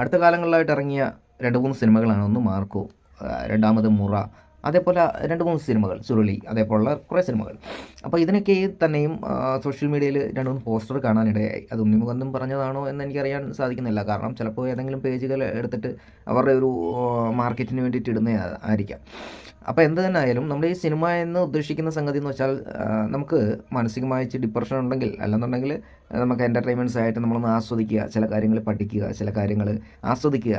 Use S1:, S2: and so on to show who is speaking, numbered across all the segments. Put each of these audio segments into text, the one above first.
S1: അടുത്ത കാലങ്ങളിലായിട്ട് ഇറങ്ങിയ രണ്ട് മൂന്ന് സിനിമകളാണ് ഒന്ന് മാർക്കോ രണ്ടാമത് മുറ അതേപോലെ രണ്ട് മൂന്ന് സിനിമകൾ ചുരുളി അതേപോലുള്ള കുറേ സിനിമകൾ. അപ്പോൾ ഇതിനൊക്കെ തന്നെയും സോഷ്യൽ മീഡിയയിൽ രണ്ട് മൂന്ന് പോസ്റ്റർ കാണാനിടയായി. അത് ഉണ്ണിമുഖന്തും പറഞ്ഞതാണോ എന്ന് എനിക്കറിയാൻ സാധിക്കുന്നില്ല. കാരണം ചിലപ്പോൾ ഏതെങ്കിലും പേജുകൾ എടുത്തിട്ട് അവരുടെ ഒരു മാർക്കറ്റിന് വേണ്ടിയിട്ട് ഇടുന്ന ആയിരിക്കാം അപ്പോൾ എന്ത് തന്നെ ആയാലും നമ്മൾ ഈ സിനിമ എന്ന് ഉദ്ദേശിക്കുന്ന സംഗതി എന്ന് വെച്ചാൽ നമുക്ക് മാനസികമായി ഡിപ്രഷൻ ഉണ്ടെങ്കിൽ അല്ലെന്നുണ്ടെങ്കിൽ നമുക്ക് എന്റർടൈൻമെന്റ്സ് ആയിട്ട് നമ്മളൊന്ന് ആസ്വദിക്കുക ചില കാര്യങ്ങൾ പഠിക്കുക ചില കാര്യങ്ങൾ ആസ്വദിക്കുക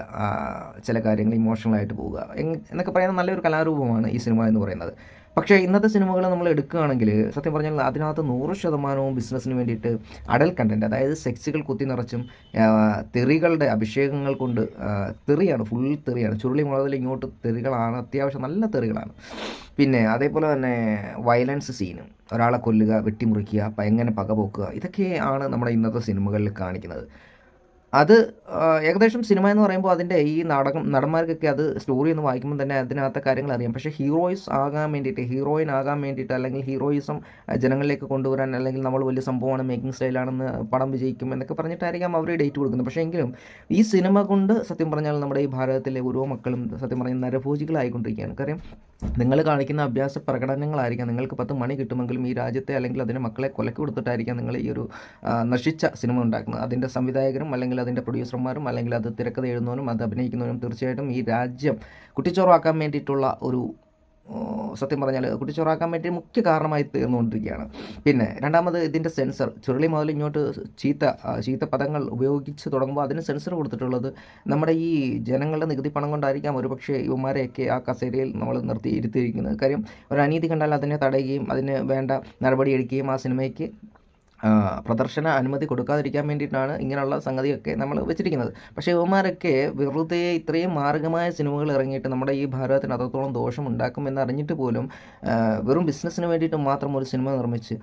S1: ചില കാര്യങ്ങൾ ഇമോഷണലായിട്ട് പോവുക എന്നൊക്കെ പറയുന്ന നല്ലൊരു കലാരൂപമാണ് ഈ സിനിമ എന്ന് പറയുന്നത്. പക്ഷേ ഇന്നത്തെ സിനിമകൾ നമ്മൾ എടുക്കുകയാണെങ്കിൽ സത്യം പറഞ്ഞാൽ അതിനകത്ത് നൂറ് ശതമാനവും ബിസിനസ്സിന് വേണ്ടിയിട്ട് അടൽ കണ്ടന്റ് അതായത് സെക്സുകൾ കുത്തി നിറച്ചും തെറികളുടെ അഭിഷേകങ്ങൾ കൊണ്ട് തെറിയാണ് ഫുൾ തെറിയാണ്. ചുരുളി മുളതിൽ ഇങ്ങോട്ട് തെറികളാണ് അത്യാവശ്യം നല്ല തെറികളാണ്. പിന്നെ അതേപോലെ തന്നെ വയലൻസ് സീനും ഒരാളെ കൊല്ലുക വെട്ടിമുറിക്കുക എങ്ങനെ പകപോക്കുക ഇതൊക്കെയാണ് നമ്മുടെ ഇന്നത്തെ സിനിമകളിൽ കാണിക്കുന്നത്. അത് ഏകദേശം സിനിമ എന്ന് പറയുമ്പോൾ അതിന്റെ ഈ നാടകം നടന്മാർക്കൊക്കെ അത് സ്റ്റോറി ഒന്ന് വായിക്കുമ്പോൾ തന്നെ അതിനകത്തെ കാര്യങ്ങൾ അറിയാം. പക്ഷേ ഹീറോയിസ് ആകാൻ വേണ്ടിയിട്ട് ഹീറോയിൻ ആകാൻ വേണ്ടിയിട്ട് അല്ലെങ്കിൽ ഹീറോയിസം ജനങ്ങളിലേക്ക് കൊണ്ടുവരാൻ അല്ലെങ്കിൽ നമ്മൾ വലിയ സംഭവമാണ് മേക്കിംഗ് സ്റ്റൈലാണെന്ന് പടം വിജയിക്കും എന്നൊക്കെ പറഞ്ഞിട്ടായിരിക്കാം അവർ ഡേറ്റ് കൊടുക്കുന്നത്. പക്ഷേ എങ്കിലും ഈ സിനിമ കൊണ്ട് സത്യം പറഞ്ഞാൽ നമ്മുടെ ഈ ഭാരതത്തിലെ ഓരോ മക്കളും സത്യം പറഞ്ഞാൽ നരഭോജികളായിക്കൊണ്ടിരിക്കുകയാണ്. കാര്യം നിങ്ങൾ കാണിക്കുന്ന അഭ്യാസ പ്രകടനങ്ങളായിരിക്കാം. നിങ്ങൾക്ക് പത്ത് മണി കിട്ടുമെങ്കിലും ഈ രാജ്യത്തെ അല്ലെങ്കിൽ അതിന്റെ മക്കളെ കൊലക്ക് കൊടുത്തിട്ടായിരിക്കാം നിങ്ങൾ ഈ ഒരു നശിച്ച സിനിമ ഉണ്ടാക്കുന്നത്. അതിന്റെ സംവിധായകരും അല്ലെങ്കിൽ അതിന്റെ പ്രൊഡ്യൂസർമാരും അല്ലെങ്കിൽ അത് തിരക്കഥ എഴുതുന്നവരും അത് അഭിനയിക്കുന്നവരും തീർച്ചയായിട്ടും ഈ രാജ്യം കുട്ടിച്ചോറാക്കാൻ വേണ്ടിയിട്ടുള്ള ഒരു സത്യം പറഞ്ഞാൽ കുട്ടിച്ചോറാക്കാൻ വേണ്ടി മുഖ്യ കാരണമായി തീർന്നുകൊണ്ടിരിക്കുകയാണ്. പിന്നെ രണ്ടാമത് ഇതിന്റെ സെൻസർ ചുരുളി മുതൽ ഇങ്ങോട്ട് ചീത്ത ചീത്ത പദങ്ങൾ ഉപയോഗിച്ച് തുടങ്ങുമ്പോൾ അതിന് സെൻസർ കൊടുത്തിട്ടുള്ളത് നമ്മുടെ ഈ ജനങ്ങളുടെ നികുതി പണം കൊണ്ടായിരിക്കാം ഒരുപക്ഷെ യുവമാരെയൊക്കെ ആ കസേരയിൽ നമ്മൾ നിർത്തി ഇരുത്തിയിരിക്കുന്നത്. കാര്യം ഒരു അനീതി കണ്ടാൽ അതിനെ തടയുകയും അതിന് വേണ്ട നടപടിയെടുക്കുകയും ആ സിനിമയ്ക്ക് പ്രദർശന അനുമതി കൊടുക്കാതിരിക്കാൻ വേണ്ടിയിട്ടാണ് ഇങ്ങനെയുള്ള സംഗതിയൊക്കെ നമ്മൾ വെച്ചിരിക്കുന്നത്. പക്ഷേ യുവമാരൊക്കെ വെറുതെ ഇത്രയും മാർഗമായ സിനിമകൾ ഇറങ്ങിയിട്ട് നമ്മുടെ ഈ ഭാരതത്തിന് അത്രത്തോളം ദോഷം ഉണ്ടാക്കുമെന്ന് അറിഞ്ഞിട്ട് പോലും വെറും ബിസിനസ്സിന് വേണ്ടിയിട്ട് മാത്രം ഒരു സിനിമ നിർമ്മിച്ച്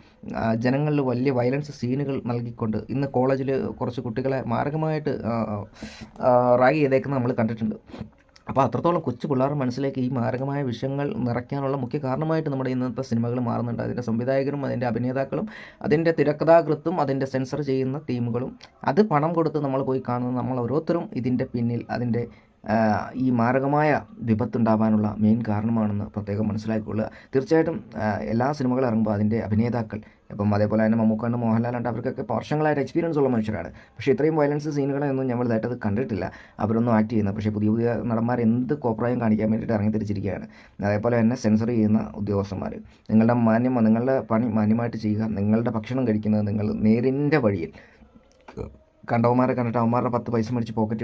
S1: ജനങ്ങളിൽ വലിയ വയലൻസ് സീനുകൾ നൽകിക്കൊണ്ട് ഇന്ന് കോളേജിൽ കുറച്ച് കുട്ടികളെ മാർഗമായിട്ട് റാഗ് ചെയ്തേക്കുന്നത് നമ്മൾ കണ്ടിട്ടുണ്ട്. അപ്പോൾ അത്രത്തോളം കൊച്ചു പിള്ളേരുടെ മനസ്സിലേക്ക് ഈ മാരകമായ വിഷയങ്ങൾ നിറയ്ക്കാനുള്ള മുഖ്യ കാരണമായിട്ട് നമ്മുടെ ഇന്നത്തെ സിനിമകൾ മാറുന്നുണ്ട്. അതിന്റെ സംവിധായകരും അതിന്റെ അഭിനേതാക്കളും അതിന്റെ തിരക്കഥാകൃത്തും അതിന്റെ സെൻസർ ചെയ്യുന്ന ടീമുകളും അത് പണം കൊടുത്ത് നമ്മൾ പോയി കാണുന്ന നമ്മൾ ഓരോരുത്തരും ഇതിന്റെ പിന്നിൽ അതിന്റെ ഈ മാരകമായ വിപത്തുണ്ടാവാനുള്ള മെയിൻ കാരണമാണെന്ന് പ്രത്യേകം മനസ്സിലാക്കിക്കൊള്ളുക. തീർച്ചയായിട്ടും എല്ലാ സിനിമകളും ഇറങ്ങുമ്പോൾ അതിന്റെ അഭിനേതാക്കൾ ഇപ്പം അതേപോലെ തന്നെ മമ്മൂക്കണ്ട് മോഹൻലാലുണ്ട് അവർക്കൊക്കെ വർഷങ്ങളായിട്ട് എക്സ്പീരിയൻസ് ഉള്ള മനുഷ്യരാണ്. പക്ഷേ ഇത്രയും വയലൻസ് സീനുകളൊന്നും നമ്മൾ ഇതായിട്ടത് കണ്ടിട്ടില്ല. അവരൊന്നും ആക്ട് ചെയ്യുന്നത് പക്ഷേ പുതിയ പുതിയ നടന്മാർ എന്ത് കോപ്രായം കാണിക്കാൻ വേണ്ടിയിട്ട് ഇറങ്ങി തിരിച്ചിരിക്കുകയാണ്. അതേപോലെ തന്നെ സെൻസർ ചെയ്യുന്ന ഉദ്യോഗസ്ഥന്മാർ. നിങ്ങളുടെ മാന്യം നിങ്ങളുടെ പണി മാന്യമായിട്ട് ചെയ്യുക. നിങ്ങളുടെ ഭക്ഷണം കഴിക്കുന്നത് നിങ്ങൾ നേരിന്റെ വഴിയിൽ. കണ്ടവന്മാരെ കണ്ടിട്ട് അവന്മാരുടെ പത്ത് പൈസ മേടിച്ച് പോക്കറ്റ്